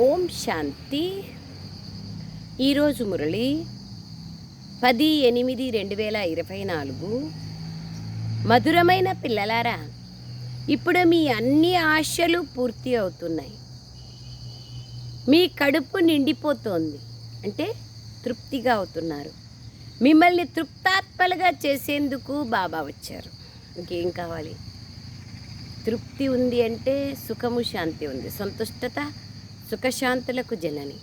ఓం శాంతి. ఈరోజు మురళి పది ఎనిమిది రెండు వేల ఇరవై నాలుగు. మధురమైన పిల్లలారా ఇప్పుడు మీ అన్ని ఆశలు పూర్తి అవుతున్నాయి. మీ కడుపు నిండిపోతోంది అంటే తృప్తిగా అవుతున్నారు. మిమ్మల్ని తృప్తాత్మలుగా చేసేందుకు బాబా వచ్చారు. ఇంకేం కావాలి? తృప్తి ఉంది అంటే సుఖము శాంతి ఉంది. సంతుష్టత సుఖశాంతులకు జనని.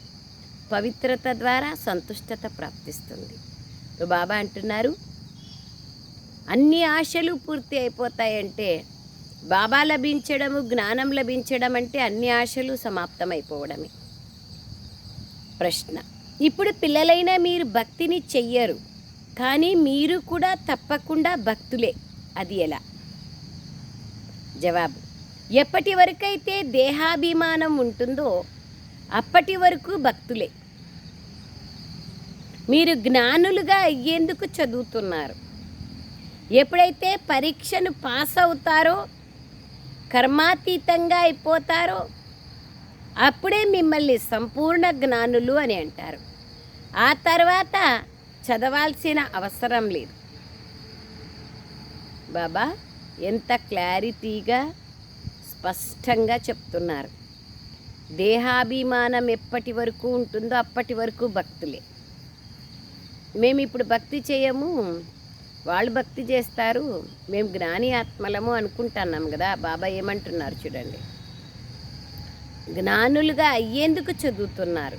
పవిత్రత ద్వారా సంతుష్టత ప్రాప్తిస్తుంది. బాబా అంటున్నారు అన్ని ఆశలు పూర్తి అయిపోతాయంటే బాబా లభించడము జ్ఞానం లభించడం అంటే అన్ని ఆశలు సమాప్తమైపోవడమే. ప్రశ్న ఇప్పుడు పిల్లలైన మీరు భక్తిని చెయ్యరు కానీ మీరు కూడా తప్పకుండా భక్తులే. అది ఎలా? జవాబు ఎప్పటి వరకైతే దేహాభిమానం ఉంటుందో అప్పటి వరకు భక్తులే. మీరు జ్ఞానులుగా అయ్యేందుకు చదువుతున్నారు. ఎప్పుడైతే పరీక్షను పాస్ అవుతారో కర్మాతీతంగా అయిపోతారో అప్పుడే మిమ్మల్ని సంపూర్ణ జ్ఞానులు అని అంటారు. ఆ తర్వాత చదవాల్సిన అవసరం లేదు. బాబా ఎంత క్లారిటీగా స్పష్టంగా చెప్తున్నారు. దేహాభిమానం ఎప్పటి వరకు ఉంటుందో అప్పటి వరకు భక్తులే. మేము ఇప్పుడు భక్తి చేయము. వాళ్ళు భక్తి చేస్తారు. మేము జ్ఞాని ఆత్మలము అనుకుంటున్నాం కదా. బాబా ఏమంటున్నారు చూడండి. జ్ఞానులుగా అయ్యేందుకు చదువుతున్నారు.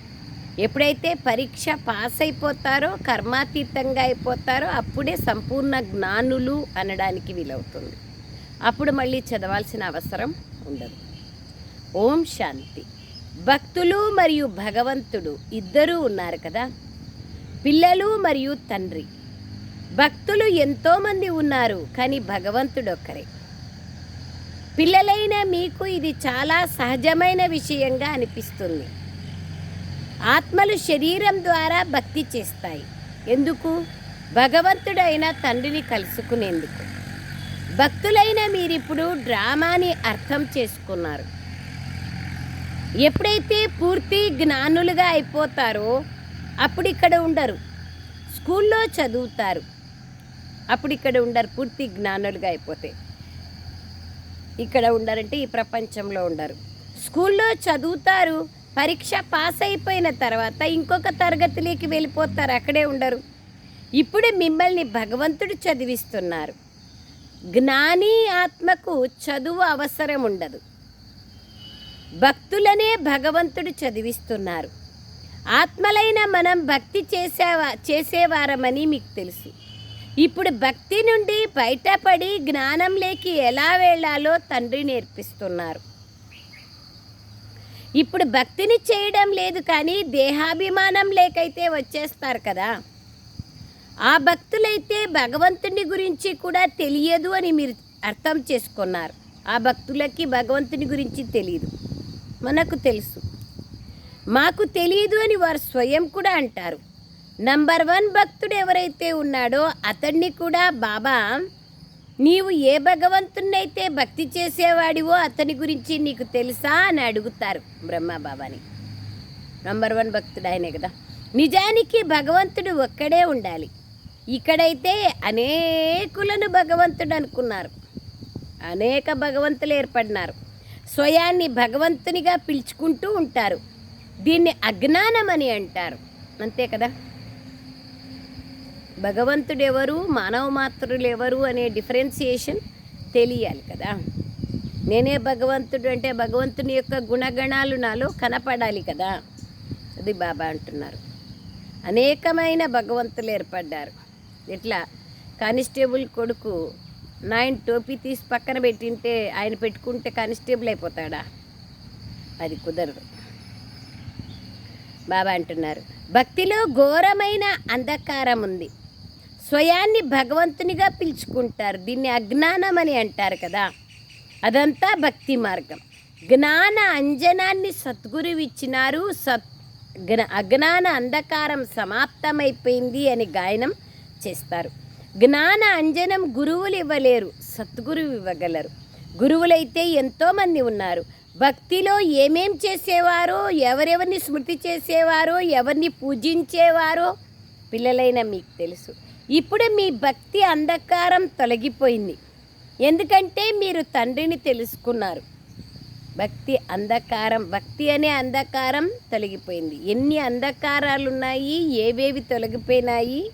ఎప్పుడైతే పరీక్ష పాస్ అయిపోతారో కర్మాతీతంగా అయిపోతారో అప్పుడే సంపూర్ణ జ్ఞానులు అనడానికి వీలవుతుంది. అప్పుడు మళ్ళీ చదవాల్సిన అవసరం ఉండదు. ఓం శాంతి. భక్తులు మరియు భగవంతుడు ఇద్దరూ ఉన్నారు కదా? పిల్లలు మరియు తండ్రి. భక్తులు ఎంతోమంది ఉన్నారు కానీ భగవంతుడు ఒక్కరే పిల్లలైన మీకు ఇది చాలా సహజమైన విషయంగా అనిపిస్తుంది. ఆత్మలు శరీరం ద్వారా భక్తి చేస్తాయి. ఎందుకు? భగవంతుడైన తండ్రిని కలుసుకునేందుకు. భక్తులైన మీరిప్పుడు డ్రామాని అర్థం చేసుకున్నారు. ఎప్పుడైతే పూర్తి జ్ఞానులుగా అయిపోతారో అప్పుడు ఇక్కడ ఉండరు. స్కూల్లో చదువుతారు. అప్పుడు ఇక్కడ ఉండరు పూర్తి జ్ఞానులుగా అయిపోతే. ఇక్కడ ఉండరంటే ఈ ప్రపంచంలో ఉండరు. స్కూల్లో చదువుతారు పరీక్ష పాస్ అయిపోయిన తర్వాత ఇంకొక తరగతిలోకి వెళ్ళిపోతారు అక్కడే ఉండరు. ఇప్పుడు మిమ్మల్ని భగవంతుడు చదివిస్తున్నారు. జ్ఞాని ఆత్మకు చదువు అవసరం ఉండదు. భక్తులనే భగవంతుడు చదివిస్తున్నారు. ఆత్మలైన మనం భక్తి చేసేవా చేసేవారమని మీకు తెలుసు. ఇప్పుడు భక్తి నుండి బయటపడి జ్ఞానంలోకి ఎలా వెళ్ళాలో తండ్రి నేర్పిస్తున్నారు. ఇప్పుడు భక్తిని చేయడం లేదు కానీ దేహాభిమానం లేకైతే వచ్చేస్తారు కదా. ఆ భక్తులైతే భగవంతుని గురించి కూడా తెలియదు అని మీరు అర్థం చేసుకున్నారు. ఆ భక్తులకి భగవంతుని గురించి తెలియదు మనకు తెలుసు. మాకు తెలియదు అని వారు స్వయం కూడా అంటారు. నంబర్ వన్ భక్తుడు ఎవరైతే ఉన్నాడో అతన్ని కూడా బాబా నీవు ఏ భగవంతున్నైతే భక్తి చేసేవాడివో అతని గురించి నీకు తెలుసా? అని అడుగుతారు బ్రహ్మ బాబాని. నంబర్ వన్ భక్తుడు ఆయనే కదా. నిజానికి భగవంతుడు ఒక్కడే ఉండాలి. ఇక్కడైతే అనేకులను భగవంతుడు అనుకున్నారు. అనేక భగవంతులు ఏర్పడినారు. స్వయాన్ని భగవంతునిగా పిలుచుకుంటూ ఉంటారు. దీన్ని అజ్ఞానం అని అంటారు. అంతే కదా? భగవంతుడు ఎవరు మానవ మాత్రులు ఎవరు అనే డిఫరెన్సియేషన్ తెలియాలి కదా? నేనే భగవంతుడు అంటే భగవంతుని యొక్క గుణగణాలు నాలో కనపడాలి కదా? అది బాబా అంటున్నారు. అనేకమైన భగవంతులు ఏర్పడ్డారు. ఇట్లా కానిస్టేబుల్ కొడుకు నాయన టోపీ తీసి పక్కన పెట్టింటే ఆయన పెట్టుకుంటే కానిస్టేబుల్ అయిపోతాడా? అది కుదరదు. బాబా అంటున్నారు. భక్తిలో ఘోరమైన అంధకారం ఉంది. స్వయాన్ని భగవంతునిగా పిలుచుకుంటారు. దీన్ని అజ్ఞానం అని అంటారు కదా. అదంతా భక్తి మార్గం. జ్ఞాన అంజనాన్ని సద్గురువు ఇచ్చినారు. సత్ అజ్ఞాన అంధకారం సమాప్తమైపోయింది అని గాయనం చేస్తారు. జ్ఞాన అంజనం గురువులు ఇవ్వలేరు సద్గురువు ఇవ్వగలరు. గురువులైతే ఎంతోమంది ఉన్నారు. భక్తిలో ఏమేం చేసేవారో ఎవరెవరిని స్మృతి చేసేవారో ఎవరిని పూజించేవారో పిల్లలైన మీకు తెలుసు. ఇప్పుడు మీ భక్తి అంధకారం తొలగిపోయింది. ఎందుకంటే మీరు తండ్రిని తెలుసుకున్నారు. భక్తి అంధకారం భక్తి అనే అంధకారం తొలగిపోయింది. ఎన్ని అంధకారాలు ఉన్నాయి ఏవేవి తొలగిపోయినాయి?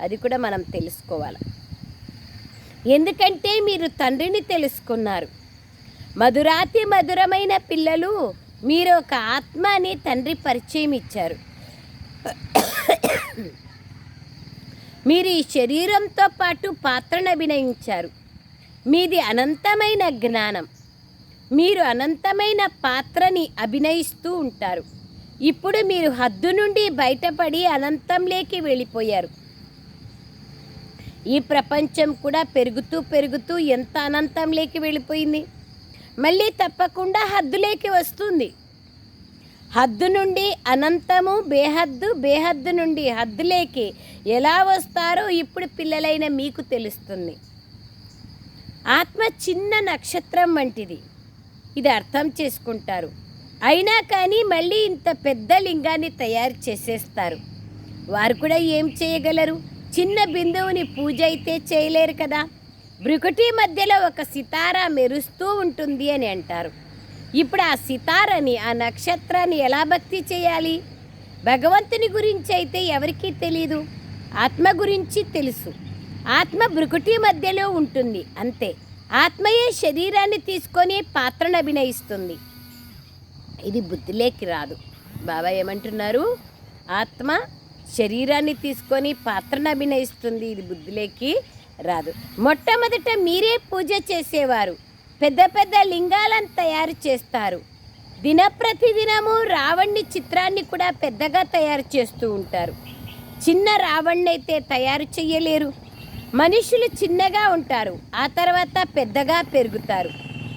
అది కూడా మనం తెలుసుకోవాలి. ఎందుకంటే మీరు తండ్రిని తెలుసుకున్నారు. మధురాతి మధురమైన పిల్లలు మీరు ఒక ఆత్మ అని తండ్రి పరిచయం ఇచ్చారు. మీరు ఈ శరీరంతో పాటు పాత్రను అభినయించారు. మీది అనంతమైన జ్ఞానం. మీరు అనంతమైన పాత్రని అభినయిస్తూ ఉంటారు. ఇప్పుడు మీరు హద్దు నుండి బయటపడి అనంతంలోకి వెళ్ళిపోయారు. ఈ ప్రపంచం కూడా పెరుగుతూ పెరుగుతూ ఎంత అనంతంలోకి వెళ్ళిపోయింది. మళ్ళీ తప్పకుండా హద్దులేకి వస్తుంది. హద్దు నుండి అనంతము బేహద్దు బేహద్దు నుండి హద్దులేకి ఎలా వస్తారో ఇప్పుడు పిల్లలైన మీకు తెలుస్తుంది. ఆత్మ చిన్న నక్షత్రం వంటిది. ఇది అర్థం చేసుకుంటారు. అయినా కానీ మళ్ళీ ఇంత పెద్ద లింగాన్ని తయారు చేసేస్తారు. వారు కూడా ఏం చేయగలరు? చిన్న బిందువుని పూజ అయితే చేయలేరు కదా? బ్రుకుటి మధ్యలో ఒక సితారా మెరుస్తూ ఉంటుంది అని అంటారు. ఇప్పుడు ఆ సితారని ఆ నక్షత్రాన్ని ఎలా భక్తి చేయాలి? భగవంతుని గురించి అయితే ఎవరికీ తెలీదు. ఆత్మ గురించి తెలుసు. ఆత్మ బ్రుకుటి మధ్యలో ఉంటుంది అంతే. ఆత్మయే శరీరాన్ని తీసుకొని పాత్రను అభినయిస్తుంది. ఇది బుద్ధిలోకి రాదు. బాబా ఏమంటున్నారు? ఆత్మ శరీరాన్ని తీసుకొని పాత్రను అభినయిస్తుంది. ఇది బుద్ధిలోకి రాదు. మొట్టమొదట మీరే పూజ చేసేవారు. పెద్ద పెద్ద లింగాలను తయారు చేస్తారు. దినప్రతిదినము రావణ్ణి చిత్రాన్ని కూడా పెద్దగా తయారు చేస్తూ ఉంటారు. చిన్న రావణ్ణి అయితే తయారు చేయలేరు మనుషులు చిన్నగా ఉంటారు. ఆ తర్వాత పెద్దగా పెరుగుతారు.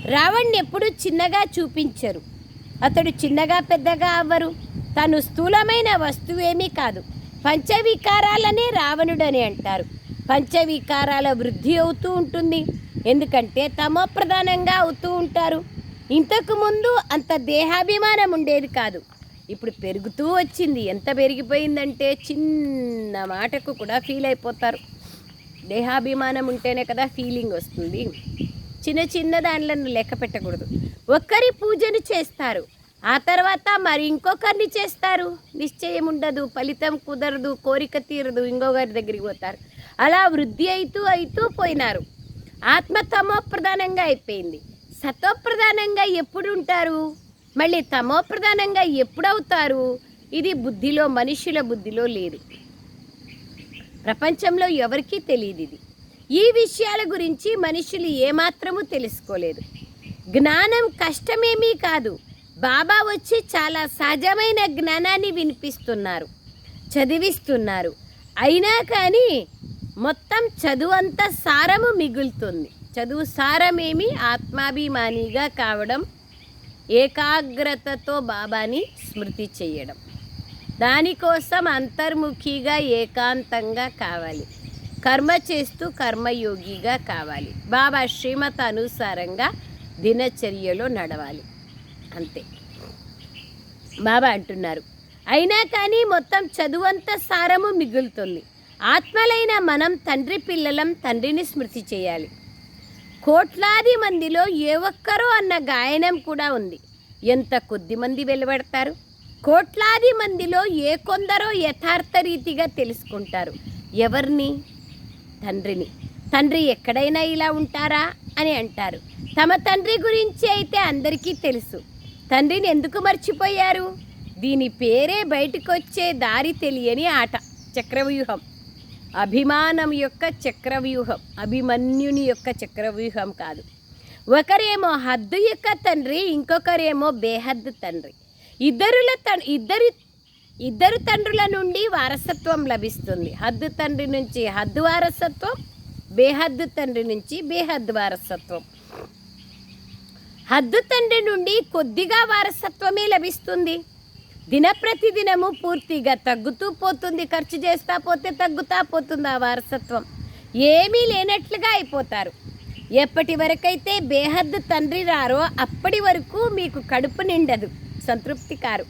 రావణ్ణి ఎప్పుడూ చిన్నగా చూపించరు. అతడు చిన్నగా పెద్దగా అవ్వరు. తను స్థూలమైన వస్తువేమీ కాదు. పంచవికారాలనే రావణుడని అంటారు. పంచవికారాల వృద్ధి అవుతూ ఉంటుంది. ఎందుకంటే తమో ప్రధానంగా అవుతూ ఉంటారు. ఇంతకు ముందు అంత దేహాభిమానం ఉండేది కాదు. ఇప్పుడు పెరుగుతూ వచ్చింది. ఎంత పెరిగిపోయిందంటే చిన్న మాటకు కూడా ఫీల్ అయిపోతారు. దేహాభిమానం ఉంటేనే కదా ఫీలింగ్ వస్తుంది. చిన్న చిన్న దానిలను లెక్క పెట్టకూడదు. ఒక్కరి పూజను చేస్తారు. ఆ తర్వాత మరి ఇంకొకరిని చేస్తారు. నిశ్చయం ఉండదు ఫలితం కుదరదు కోరిక తీరదు ఇంకొకరి దగ్గరికి పోతారు. అలా వృద్ధి అవుతూ అవుతూ పోయినారు. ఆత్మ తమోప్రధానంగా అయిపోయింది. సతోప్రధానంగా ఎప్పుడు ఉంటారు? మళ్ళీ తమో ప్రధానంగా ఎప్పుడు అవుతారు? ఇది బుద్ధిలో మనుషుల బుద్ధిలో లేదు. ప్రపంచంలో ఎవరికీ తెలియదు ఇది. ఈ విషయాల గురించి మనుషులు ఏమాత్రము తెలుసుకోలేదు. జ్ఞానం కష్టమేమీ కాదు. బాబా వచ్చి చాలా సహజమైన జ్ఞానాన్ని వినిపిస్తున్నారు చదివిస్తున్నారు. అయినా కానీ మొత్తం చదువు అంతా సారము మిగులుతుంది. చదువు సారమేమి ఆత్మాభిమానిగా కావడం ఏకాగ్రతతో బాబాని స్మృతి చేయడం. దానికోసం అంతర్ముఖిగా ఏకాంతంగా కావాలి. కర్మ చేస్తూ కర్మయోగిగా కావాలి. బాబా శ్రీమత అనుసారంగా దినచర్యలో నడవాలి. అంతే. బాబా అంటున్నారు. అయినా కానీ మొత్తం చదువంత సారము మిగులుతుంది. ఆత్మలైన మనం తండ్రి పిల్లలం తండ్రిని స్మృతి చేయాలి. కోట్లాది మందిలో ఏ ఒక్కరో అన్న గాయనం కూడా ఉంది. ఎంత కొద్ది మంది వెలువడతారు? కోట్లాది మందిలో ఏ కొందరో యథార్థ రీతిగా తెలుసుకుంటారు. ఎవరిని? తండ్రిని. తండ్రి ఎక్కడైనా ఇలా ఉంటారా? అని అంటారు. తమ తండ్రి గురించి అయితే అందరికీ తెలుసు. తండ్రిని ఎందుకు మర్చిపోయారు? దీని పేరే బయటకొచ్చే దారి తెలియని ఆట చక్రవ్యూహం. అభిమానం యొక్క చక్రవ్యూహం అభిమన్యుని యొక్క చక్రవ్యూహం కాదు. ఒకరేమో హద్దు యొక్క తండ్రి ఇంకొకరేమో బేహద్దు తండ్రి. ఇద్దరుల త ఇద్దరి ఇద్దరు తండ్రుల నుండి వారసత్వం లభిస్తుంది. హద్దు తండ్రి నుంచి హద్దు వారసత్వం బేహద్దు తండ్రి నుంచి బేహద్దు వారసత్వం. హద్దు తండ్రి నుండి కొద్దిగా వారసత్వమే లభిస్తుంది. దినప్రతిదినము పూర్తిగా తగ్గుతూ పోతుంది ఖర్చు చేస్తా పోతే తగ్గుతా పోతుంది ఆ వారసత్వం. ఏమీ లేనట్లుగా అయిపోతారు. ఎప్పటి వరకైతే బేహద్దు తండ్రి రారో అప్పటి వరకు మీకు కడుపు నిండదు. సంతృప్తి కారు.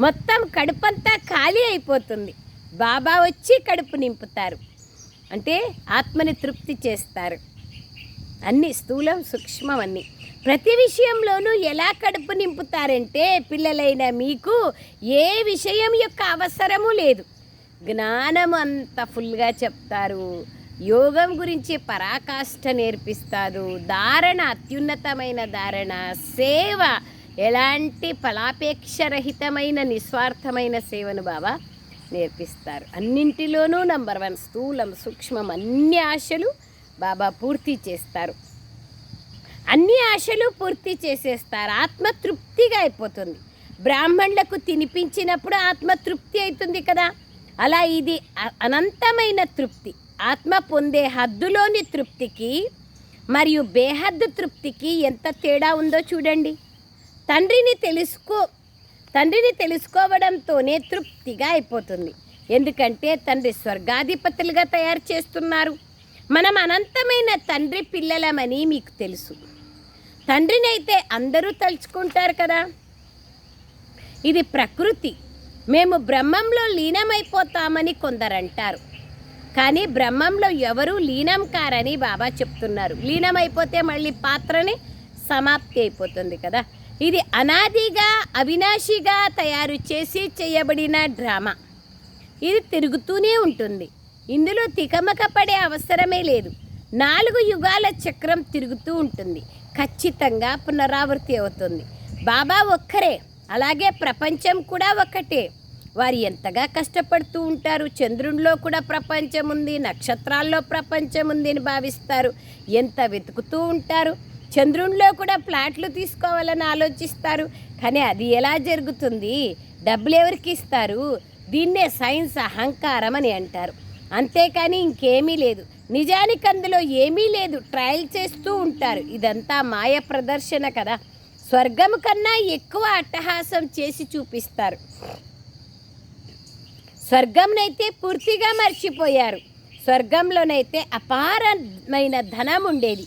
మొత్తం కడుపంతా ఖాళీ అయిపోతుంది. బాబా వచ్చి కడుపు నింపుతారు. అంటే ఆత్మని తృప్తి చేస్తారు. అన్ని స్థూలం సూక్ష్మం అన్నీ ప్రతి విషయంలోనూ ఎలా కడుపు నింపుతారంటే పిల్లలైన మీకు ఏ విషయం యొక్క అవసరము లేదు. జ్ఞానం అంత ఫుల్గా చెప్తారు. యోగం గురించి పరాకాష్ఠ నేర్పిస్తారు. ధారణ అత్యున్నతమైన ధారణ సేవ ఎలాంటి ఫలాపేక్షరహితమైన నిస్వార్థమైన సేవను బాబా నేర్పిస్తారు. అన్నింటిలోనూ నంబర్ వన్ స్థూలం సూక్ష్మం అన్ని ఆశలు బాబా పూర్తి చేస్తారు. అన్ని ఆశలు పూర్తి చేసేస్తారు. ఆత్మతృప్తిగా అయిపోతుంది. బ్రాహ్మణులకు తినిపించినప్పుడు ఆత్మతృప్తి అవుతుంది కదా? అలా ఇది అనంతమైన తృప్తి. ఆత్మ పొందే హద్దులోని తృప్తికి మరియు బేహద్దు తృప్తికి ఎంత తేడా ఉందో చూడండి. తండ్రిని తెలుసుకో తండ్రిని తెలుసుకోవడంతోనే తృప్తిగా అయిపోతుంది. ఎందుకంటే తండ్రి స్వర్గాధిపతులుగా తయారు చేస్తున్నారు. మనం అనంతమైన తండ్రి పిల్లలమని మీకు తెలుసు. తండ్రిని అయితే అందరూ తలుచుకుంటారు కదా. ఇది ప్రకృతి. మేము బ్రహ్మంలో లీనమైపోతామని కొందరు అంటారు కానీ బ్రహ్మంలో ఎవరూ లీనం కారని బాబా చెప్తున్నారు. లీనమైపోతే మళ్ళీ పాత్రని సమాప్తి అయిపోతుంది కదా. ఇది అనాదిగా అవినాశిగా తయారు చేసి చేయబడిన డ్రామా. ఇది తిరుగుతూనే ఉంటుంది. ఇందులో తికమక పడే అవసరమే లేదు. నాలుగు యుగాల చక్రం తిరుగుతూ ఉంటుంది. ఖచ్చితంగా పునరావృతి అవుతుంది. బాబా ఒక్కరే అలాగే ప్రపంచం కూడా ఒక్కటే. వారు ఎంతగా కష్టపడుతూ ఉంటారు? చంద్రునిలో కూడా ప్రపంచం ఉంది నక్షత్రాల్లో ప్రపంచం ఉంది అని భావిస్తారు. ఎంత వెతుకుతూ ఉంటారు? చంద్రునిలో కూడా ప్లాట్లు తీసుకోవాలని ఆలోచిస్తారు. కానీ అది ఎలా జరుగుతుంది? డబ్బులు ఎవరికి ఇస్తారు? దీన్నే సైన్స్ అహంకారం అని అంటారు. అంతేకాని ఇంకేమీ లేదు. నిజానికి అందులో ఏమీ లేదు. ట్రయల్ చేస్తూ ఉంటారు. ఇదంతా మాయ ప్రదర్శన కదా. స్వర్గం కన్నా ఎక్కువ అట్టహాసం చేసి చూపిస్తారు. స్వర్గంనైతే పూర్తిగా మర్చిపోయారు. స్వర్గంలోనైతే అపారమైన ధనం ఉండేది.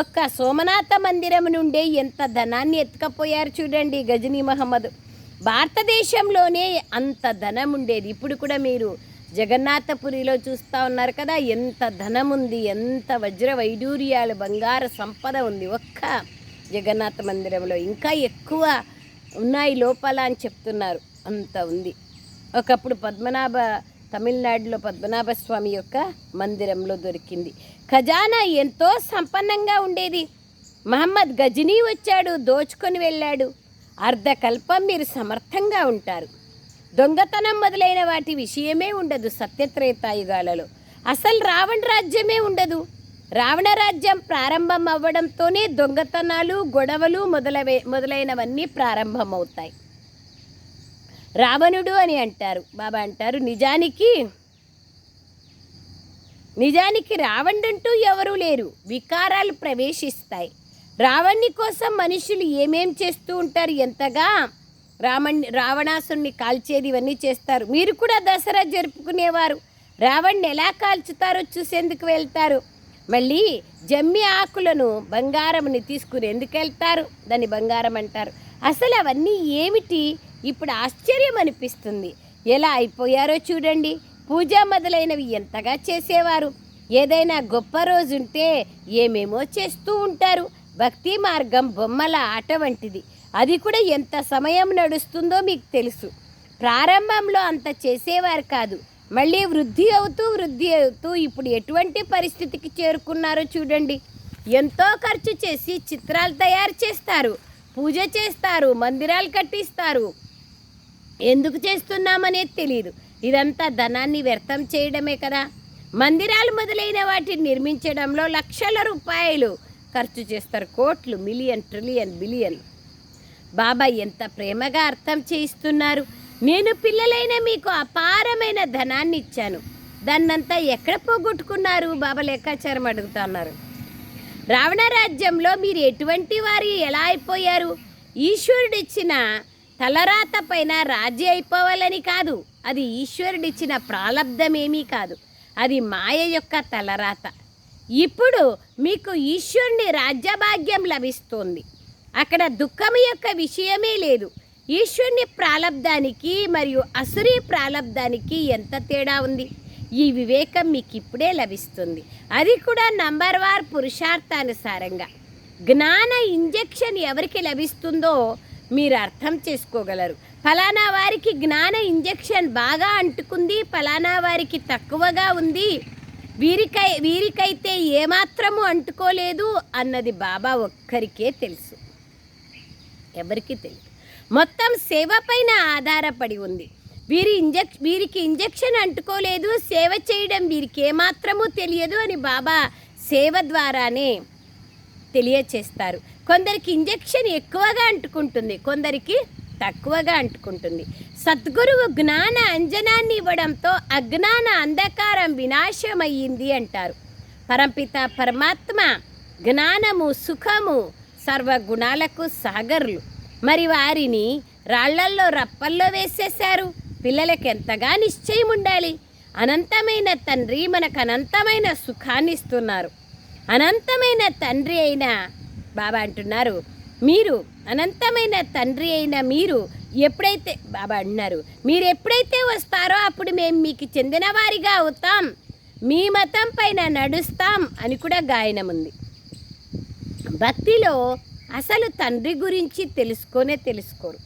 ఒక్క సోమనాథ మందిరం నుండే ఎంత ధనాన్ని ఎత్తుకపోయారు చూడండి గజనీ మహమ్మద్. భారతదేశంలోనే అంత ధనం ఉండేది. ఇప్పుడు కూడా మీరు జగన్నాథపురిలో చూస్తూ ఉన్నారు కదా. ఎంత ధనం ఉంది ఎంత వజ్ర వైడూర్యాలు బంగారు సంపద ఉంది. ఒక్క జగన్నాథ మందిరంలో ఇంకా ఎక్కువ ఉన్నాయి లోపల అని చెప్తున్నారు. అంత ఉంది. ఒకప్పుడు పద్మనాభ తమిళనాడులో పద్మనాభ స్వామి యొక్క మందిరంలో దొరికింది. ఖజానా ఎంతో సంపన్నంగా ఉండేది. మహమ్మద్ గజనీ వచ్చాడు దోచుకొని వెళ్ళాడు. అర్ధకల్పం మీరు సమర్థంగా ఉంటారు. దొంగతనం మొదలైన వాటి విషయమే ఉండదు సత్యత్రేతాయుగాలలో. అసలు రావణ రాజ్యమే ఉండదు. రావణ రాజ్యం ప్రారంభం అవ్వడంతోనే దొంగతనాలు గొడవలు మొదలవే మొదలైనవన్నీ ప్రారంభమవుతాయి. రావణుడు అని అంటారు. బాబా అంటారు నిజానికి నిజానికి రావణుడంటూ ఎవరూ లేరు. వికారాలు ప్రవేశిస్తాయి. రావణ్ణి కోసం మనుషులు ఏమేం చేస్తూ ఉంటారు? ఎంతగా రామణ్ రావణాసుని కాల్చేది ఇవన్నీ చేస్తారు. మీరు కూడా దసరా జరుపుకునేవారు. రావణ్ణి ఎలా కాల్చుతారో చూసేందుకు వెళ్తారు. మళ్ళీ జమ్మి ఆకులను బంగారంని తీసుకుని ఎందుకు వెళ్తారు? దాన్ని బంగారం అంటారు. అసలు అవన్నీ ఏమిటి? ఇప్పుడు ఆశ్చర్యం అనిపిస్తుంది. ఎలా అయిపోయారో చూడండి. పూజ మొదలైనవి ఎంతగా చేసేవారు. ఏదైనా గొప్ప రోజుంటే ఏమేమో చేస్తూ ఉంటారు. భక్తి మార్గం బొమ్మల ఆట వంటిది. అది కూడా ఎంత సమయం నడుస్తుందో మీకు తెలుసు. ప్రారంభంలో అంత చేసేవారు కాదు. మళ్ళీ వృద్ధి అవుతూ వృద్ధి అవుతూ ఇప్పుడు ఎటువంటి పరిస్థితికి చేరుకున్నారో చూడండి. ఎంతో ఖర్చు చేసి చిత్రాలు తయారు చేస్తారు పూజ చేస్తారు మందిరాలు కట్టిస్తారు. ఎందుకు చేస్తున్నామనేది తెలియదు ఇదంతా ధనాన్ని వ్యర్థం చేయడమే కదా. మందిరాలు మొదలైన వాటిని నిర్మించడంలో లక్షల రూపాయలు ఖర్చు చేస్తారు. కోట్లు మిలియన్ ట్రిలియన్ బిలియన్. బాబా ఎంత ప్రేమగా అర్థం చేయిస్తున్నారు. నేను పిల్లలైన మీకు అపారమైన ధనాన్ని ఇచ్చాను దాన్నంతా ఎక్కడ పోగొట్టుకున్నారు? బాబా లెక్కాచారం అడుగుతున్నారు రావణ రాజ్యంలో మీరు ఎటువంటి వారి ఎలా అయిపోయారు? ఈశ్వరుడిచ్చిన తలరాత పైన రాజీ అయిపోవాలని కాదు. అది ఈశ్వరుడిచ్చిన ప్రాలబ్ధమేమీ కాదు. అది మాయ యొక్క తలరాత. ఇప్పుడు మీకు ఈశ్వరుని రాజ్యభాగ్యం లభిస్తుంది. అక్కడ దుఃఖం యొక్క విషయమే లేదు. ఈశ్వరుని ప్రాలబ్ధానికి మరియు అసురీ ప్రాలబ్ధానికి ఎంత తేడా ఉంది? ఈ వివేకం మీకు ఇప్పుడే లభిస్తుంది. అది కూడా నంబర్ వార్ పురుషార్థానుసారంగా. జ్ఞాన ఇంజెక్షన్ ఎవరికి లభిస్తుందో మీరు అర్థం చేసుకోగలరు. ఫలానా వారికి జ్ఞాన ఇంజెక్షన్ బాగా అంటుకుంది ఫలానా వారికి తక్కువగా ఉంది. వీరికై వీరికైతే ఏమాత్రము అంటుకోలేదు అన్నది బాబా ఒక్కరికే తెలుసు. ఎవరికి తెలియదు. మొత్తం సేవ పైన ఆధారపడి ఉంది. వీరి ఇంజెక్ వీరికి ఇంజెక్షన్ అంటుకోలేదు సేవ చేయడం వీరికి ఏమాత్రమూ తెలియదు అని బాబా సేవ ద్వారానే తెలియచేస్తారు. కొందరికి ఇంజెక్షన్ ఎక్కువగా అంటుకుంటుంది కొందరికి తక్కువగా అంటుకుంటుంది. సద్గురువు జ్ఞాన అంజనాన్ని ఇవ్వడంతో అజ్ఞాన అంధకారం వినాశమయ్యింది అంటారు. పరంపిత పరమాత్మ జ్ఞానము సుఖము సర్వగుణాలకు సాగర్లు. మరి వారిని రాళ్ళల్లో రప్పల్లో వేసేశారు. పిల్లలకి ఎంతగా నిశ్చయం ఉండాలి అనంతమైన తండ్రి మనకు అనంతమైన సుఖాన్ని ఇస్తున్నారు అనంతమైన తండ్రి అయిన బాబా అంటున్నారు మీరు అనంతమైన తండ్రి అయిన మీరు ఎప్పుడైతే బాబా అంటున్నారు మీరు ఎప్పుడైతే వస్తారో అప్పుడు మేము మీకు చెందిన వారిగా అవుతాం. మీ మతం పైన నడుస్తాం అని కూడా గాయనం ఉంది భక్తిలో అసలు తండ్రి గురించి తెలుసుకొనే తెలుసుకోరు.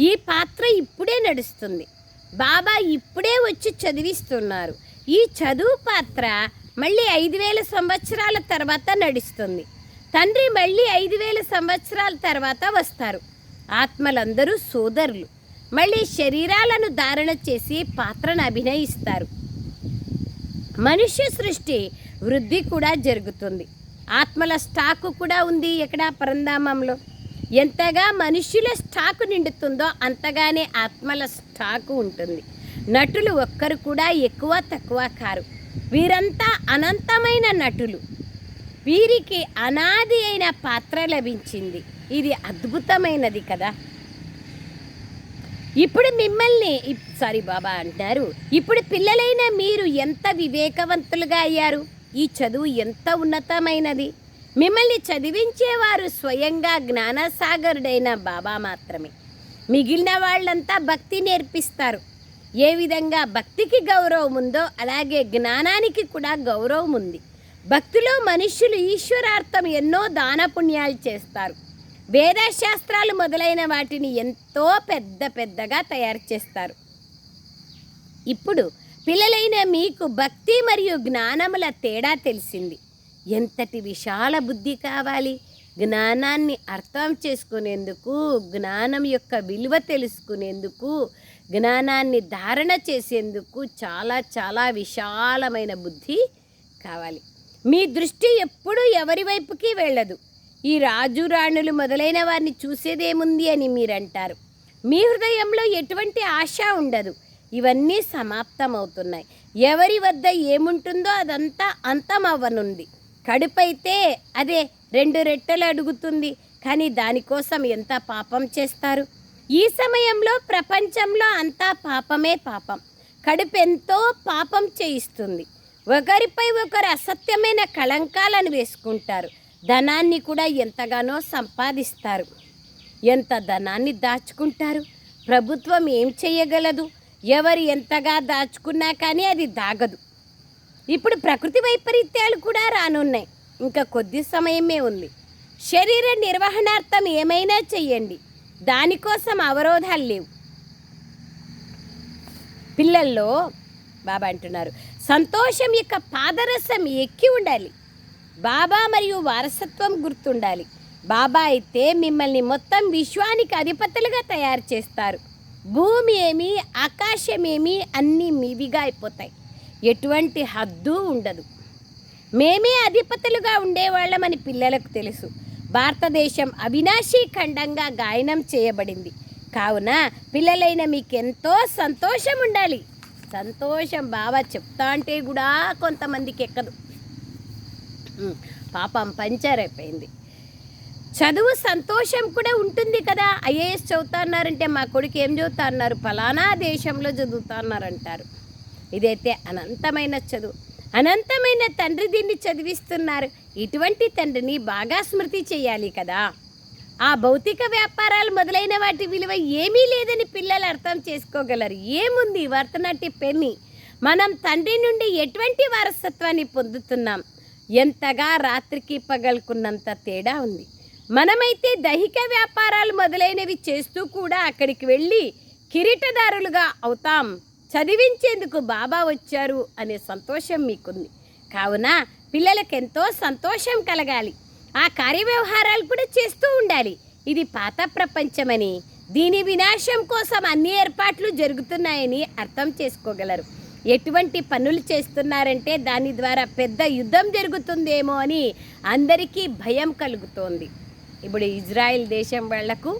ఈ పాత్ర ఇప్పుడే నడుస్తుంది. బాబా ఇప్పుడే వచ్చి చదివిస్తున్నారు. ఈ చదువు పాత్ర మళ్ళీ ఐదు వేల సంవత్సరాల తర్వాత నడుస్తుంది. తండ్రి మళ్ళీ ఐదు వేల సంవత్సరాల తర్వాత వస్తారు. ఆత్మలందరూ సోదరులు. మళ్ళీ శరీరాలను ధారణ చేసి పాత్రను అభినయిస్తారు. మనుష్య సృష్టి వృద్ధి కూడా జరుగుతుంది. ఆత్మల స్టాకు కూడా ఉంది ఎక్కడ? పరంధామంలో. ఎంతగా మనుష్యుల స్టాకు నిండుతుందో అంతగానే ఆత్మల స్టాకు ఉంటుంది. నటులు ఒక్కరు కూడా ఎక్కువ తక్కువ కారు. వీరంతా అనంతమైన నటులు. వీరికి అనాది అయిన పాత్ర లభించింది. ఇది అద్భుతమైనది కదా. ఇప్పుడు మిమ్మల్ని సారీ బాబా అంటారు. ఇప్పుడు పిల్లలైన మీరు ఎంత వివేకవంతులుగా అయ్యారు? ఈ చదువు ఎంత ఉన్నతమైనది? మిమ్మల్ని చదివించేవారు స్వయంగా జ్ఞానసాగరుడైన బాబా మాత్రమే. మిగిలిన వాళ్ళంతా భక్తి నేర్పిస్తారు. ఏ విధంగా భక్తికి గౌరవం ఉందో అలాగే జ్ఞానానికి కూడా గౌరవం ఉంది. భక్తిలో మనుష్యులు ఈశ్వరార్థం ఎన్నో దాన పుణ్యాలు చేస్తారు. వేదశాస్త్రాలు మొదలైన వాటిని ఎంతో పెద్ద పెద్దగా తయారు చేస్తారు. ఇప్పుడు పిల్లలైన మీకు భక్తి మరియు జ్ఞానముల తేడా తెలిసింది. ఎంతటి విశాల బుద్ధి కావాలి? జ్ఞానాన్ని అర్థం చేసుకునేందుకు జ్ఞానం యొక్క విలువ తెలుసుకునేందుకు జ్ఞానాన్ని ధారణ చేసేందుకు చాలా చాలా విశాలమైన బుద్ధి కావాలి. మీ దృష్టి ఎప్పుడూ ఎవరి వైపుకి వెళ్ళదు. ఈ రాజు రాణులు మొదలైన వారిని చూసేదేముంది అని మీరంటారు. మీ హృదయంలో ఎటువంటి ఆశ ఉండదు. ఇవన్నీ సమాప్తమవుతున్నాయి. ఎవరి వద్ద ఏముంటుందో అదంతా అంతమవ్వనుంది. కడుపైతే అదే రెండు రెట్టలు అడుగుతుంది. కానీ దానికోసం ఎంత పాపం చేస్తారు? ఈ సమయంలో ప్రపంచంలో అంతా పాపమే పాపం. కడుపు ఎంతో పాపం చేయిస్తుంది. ఒకరిపై ఒకరు అసత్యమైన కళంకాలను వేసుకుంటారు. ధనాన్ని కూడా ఎంతగానో సంపాదిస్తారు. ఎంత ధనాన్ని దాచుకుంటారు? ప్రభుత్వం ఏం చేయగలదు? ఎవరు ఎంతగా దాచుకున్నా కానీ అది దాగదు. ఇప్పుడు ప్రకృతి వైపరీత్యాలు కూడా రానున్నాయి. ఇంకా కొద్ది సమయమే ఉంది. శరీర నిర్వహణార్థం ఏమైనా చెయ్యండి. దానికోసం అవరోధాలు లేవు. పిల్లల్లో బాబా అంటున్నారు సంతోషం యొక్క పాదరసం ఎక్కి ఉండాలి. బాబా మరియు వారసత్వం గుర్తుండాలి. బాబా అయితే మిమ్మల్ని మొత్తం విశ్వానికి అధిపతులుగా తయారు చేస్తారు. భూమి ఏమి ఆకాశం ఏమి అన్నీ మీవిగా అయిపోతాయి. ఎటువంటి హద్దు ఉండదు. మేమే అధిపతులుగా ఉండేవాళ్ళమని పిల్లలకు తెలుసు. భారతదేశం అవినాశీ ఖండంగా గాయనం చేయబడింది. కావున పిల్లలైన మీకెంతో సంతోషం ఉండాలి. సంతోషం బాగా చెప్తా అంటే కూడా కొంతమందికి ఎక్కదు. పాపం పంచర్ అయిపోయింది. చదువు సంతోషం కూడా ఉంటుంది కదా. ఐఏఎస్ చదువుతా అన్నారంటే మా కొడుకు ఏం చదువుతా అన్నారు ఫలానా దేశంలో చదువుతా అన్నారంటారు ఇదైతే అనంతమైన చదువు. అనంతమైన తండ్రి దీన్ని చదివిస్తున్నారు. ఇటువంటి తండ్రిని బాగా స్మృతి చేయాలి కదా. ఆ భౌతిక వ్యాపారాలు మొదలైన వాటి విలువ ఏమీ లేదని పిల్లలు అర్థం చేసుకోగలరు. ఏముంది? వర్తనాటి పెన్ని మనం తండ్రి నుండి ఎటువంటి వారసత్వాన్ని పొందుతున్నాం? ఎంతగా రాత్రికి పగలుకున్నంత తేడా ఉంది. మనమైతే దైహిక వ్యాపారాలు మొదలైనవి చేస్తూ కూడా అక్కడికి వెళ్ళి కిరీటదారులుగా అవుతాం. చదివించేందుకు బాబా వచ్చారు అనే సంతోషం మీకుంది. కావున పిల్లలకు ఎంతో సంతోషం కలగాలి. ఆ కార్యవ్యవహారాలు కూడా చేస్తూ ఉండాలి. ఇది పాత ప్రపంచమని దీని వినాశం కోసం అన్ని ఏర్పాట్లు జరుగుతున్నాయని అర్థం చేసుకోగలరు. ఎటువంటి పనులు చేస్తున్నారంటే దాని ద్వారా పెద్ద యుద్ధం జరుగుతుందేమో అని అందరికీ భయం కలుగుతోంది. ఇప్పుడు ఇజ్రాయెల్ దేశం వాళ్ళకు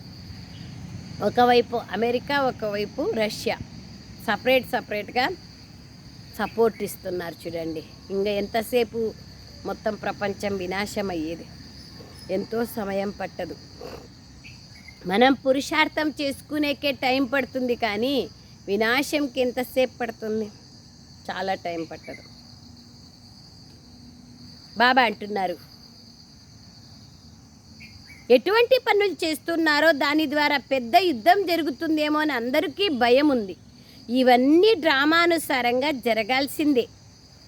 ఒకవైపు అమెరికా ఒకవైపు రష్యా. సపరేట్ సపరేట్గా సపోర్ట్ ఇస్తున్నారు చూడండి. ఇంకా ఎంతసేపు మొత్తం ప్రపంచం వినాశం అయ్యేది ఎంతో సమయం పట్టదు. మనం పురుషార్థం చేసుకునేకే టైం పడుతుంది కానీ వినాశంకి ఎంతసేపు పడుతుంది? చాలా టైం పట్టదు. బాబా అంటున్నారు ఎటువంటి పనులు చేస్తున్నారో దాని ద్వారా పెద్ద యుద్ధం జరుగుతుందేమో అని అందరికీ భయం ఉంది ఇవన్నీ డ్రామానుసారంగా జరగాల్సిందే.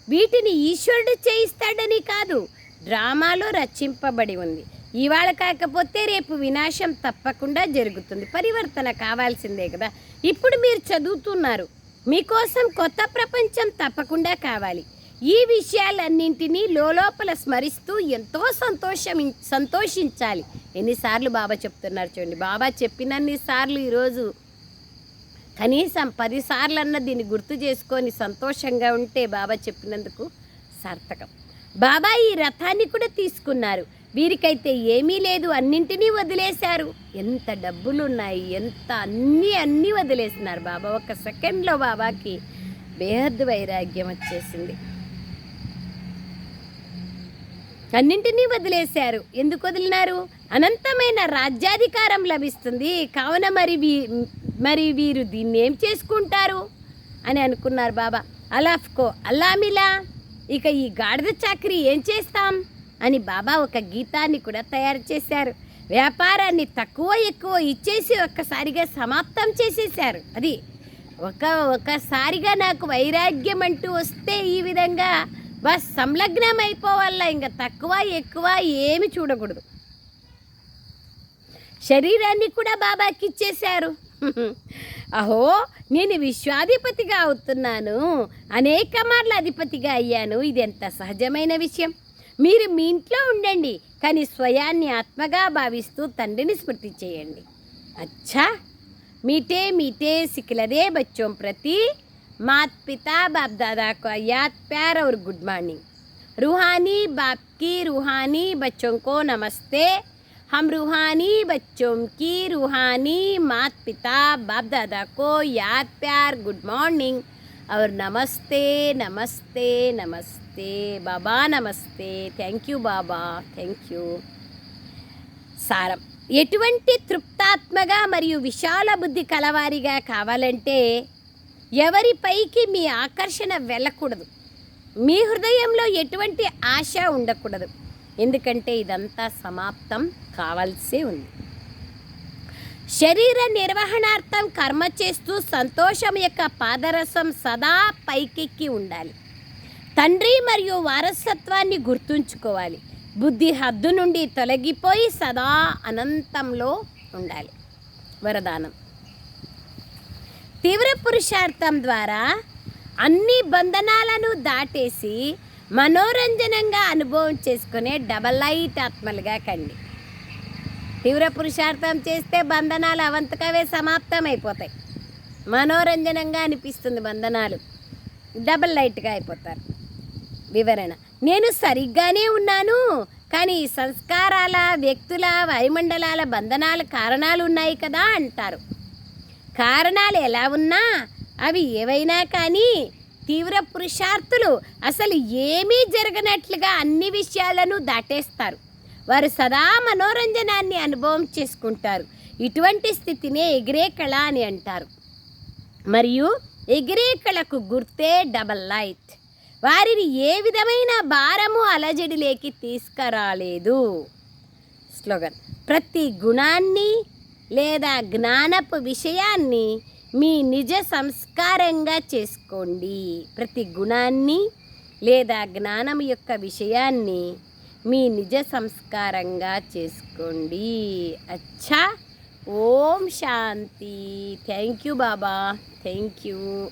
వీటిని ఈశ్వరుడు చేయిస్తాడని కాదు డ్రామాలో రచింపబడి ఉంది. ఇవాళ కాకపోతే రేపు వినాశం తప్పకుండా జరుగుతుంది. పరివర్తన కావాల్సిందే కదా. ఇప్పుడు మీరు చదువుతున్నారు. మీకోసం కొత్త ప్రపంచం తప్పకుండా కావాలి. ఈ విషయాలన్నింటినీ లోపల స్మరిస్తూ ఎంతో సంతోషం సంతోషించాలి. ఎన్నిసార్లు బాబా చెప్తున్నారు చూడండి. బాబా చెప్పినన్ని సార్లు ఈరోజు కనీసం పదిసార్లన్నా దీన్ని గుర్తు చేసుకొని సంతోషంగా ఉంటే బాబా చెప్పినందుకు సార్థకం. బాబా ఈ రథాన్ని కూడా తీసుకున్నారు. వీరికైతే ఏమీ లేదు. అన్నింటినీ వదిలేశారు. ఎంత డబ్బులు ఉన్నాయి ఎంత అన్నీ అన్నీ వదిలేసినారు బాబా. ఒక సెకండ్లో బాబాకి బేహద్ వైరాగ్యం వచ్చేసింది. అన్నింటినీ వదిలేశారు. ఎందుకు వదిలినారు? అనంతమైన రాజ్యాధికారం లభిస్తుంది. కావున మరి వీ మరి వీరు దీన్ని ఏం చేసుకుంటారు? అని అనుకున్నారు బాబా. అలాఫ్కో అల్లామిలా ఇక ఈ గాడిద చాకరీ ఏం చేస్తాం? అని బాబా ఒక గీతాన్ని కూడా తయారు చేశారు. వ్యాపారాన్ని తక్కువ ఎక్కువ ఇచ్చేసి ఒక్కసారిగా సమాప్తం చేసేశారు. అది ఒక ఒకసారిగా నాకు వైరాగ్యం అంటూ వస్తే ఈ విధంగా బస్ సంలగ్నం అయిపోవాల ఇంకా తక్కువ ఎక్కువ ఏమి చూడకూడదు. శరీరాన్ని కూడా బాబాకి ఇచ్చేశారు అహో నేను విశ్వాధిపతిగా అవుతున్నాను. అనేక మార్ల అధిపతిగా అయ్యాను. ఇది ఎంత సహజమైన విషయం. మీరు మీ ఇంట్లో ఉండండి కానీ స్వయాన్ని ఆత్మగా భావిస్తూ తండ్రిని స్మృతి చేయండి. అచ్చా! మీటే మీటే సిక్కిలదే బచ్చోం ప్రతి मात पिता बाप दादा का याद प्यार और गुड मॉर्निंग रूहानी बाप की रूहानी बच्चों को नमस्ते हम रूहानी बच्चों की रूहानी मात पिता बाप दादा को याद प्यार गुड मॉर्निंग और नमस्ते नमस्ते नमस्ते बाबा नमस्ते థ్యాంక్ యూ బాబా థ్యాంక్ యూ సారం ఎటువంటి తృప్తాత్మగా మరియు విశాల బుద్ధి కలవారిగా కావాలంటే ఎవరిపైకి మీ ఆకర్షణ వెళ్ళకూడదు. మీ హృదయంలో ఎటువంటి ఆశ ఉండకూడదు. ఎందుకంటే ఇదంతా సమాప్తం కావాల్సే ఉంది. శరీర నిర్వహణార్థం కర్మ చేస్తూ సంతోషం యొక్క పాదరసం సదా పైకెక్కి ఉండాలి. తండ్రి మరియు వారసత్వాన్ని గుర్తుంచుకోవాలి. బుద్ధి హద్దు నుండి తొలగిపోయి సదా అనంతంలో ఉండాలి. వరదానం. తీవ్ర పురుషార్థం ద్వారా అన్ని బంధనాలను దాటేసి మనోరంజనంగా అనుభవం చేసుకునే డబల్ లైట్ ఆత్మలుగా కండి. తీవ్ర పురుషార్థం చేస్తే బంధనాలు అవంతకవే సమాప్తం అయిపోతాయి మనోరంజనంగా అనిపిస్తుంది బంధనాలు. డబల్ లైట్గా అయిపోతారు. వివరణ. నేను సరిగ్గానే ఉన్నాను కానీ సంస్కారాల వ్యక్తుల వాయుమండలాల బంధనాల కారణాలు ఉన్నాయి కదా అంటారు. కారణాలు ఎలా ఉన్నా అవి ఏవైనా కానీ తీవ్ర పురుషార్థులు అసలు ఏమీ జరగనట్లుగా అన్ని విషయాలను దాటేస్తారు. వారు సదా మనోరంజనాన్ని అనుభవం చేసుకుంటారు. ఇటువంటి స్థితినే ఎగిరే కళ అని అంటారు. మరియు ఎగిరే కళకు గుర్తే డబల్ లైట్. వారిని ఏ విధమైన భారము అలజడిలేకి తీసుకురాలేదు. స్లోగన్. ప్రతి గుణాన్ని లేదా జ్ఞానపు విషయాన్ని మీ నిజ సంస్కారంగా చేసుకోండి. ప్రతి గుణాన్ని లేదా జ్ఞానం యొక్క విషయాన్ని మీ నిజ సంస్కారంగా చేసుకోండి. అచ్చా. ఓం శాంతి. Thank you Baba. Thank you.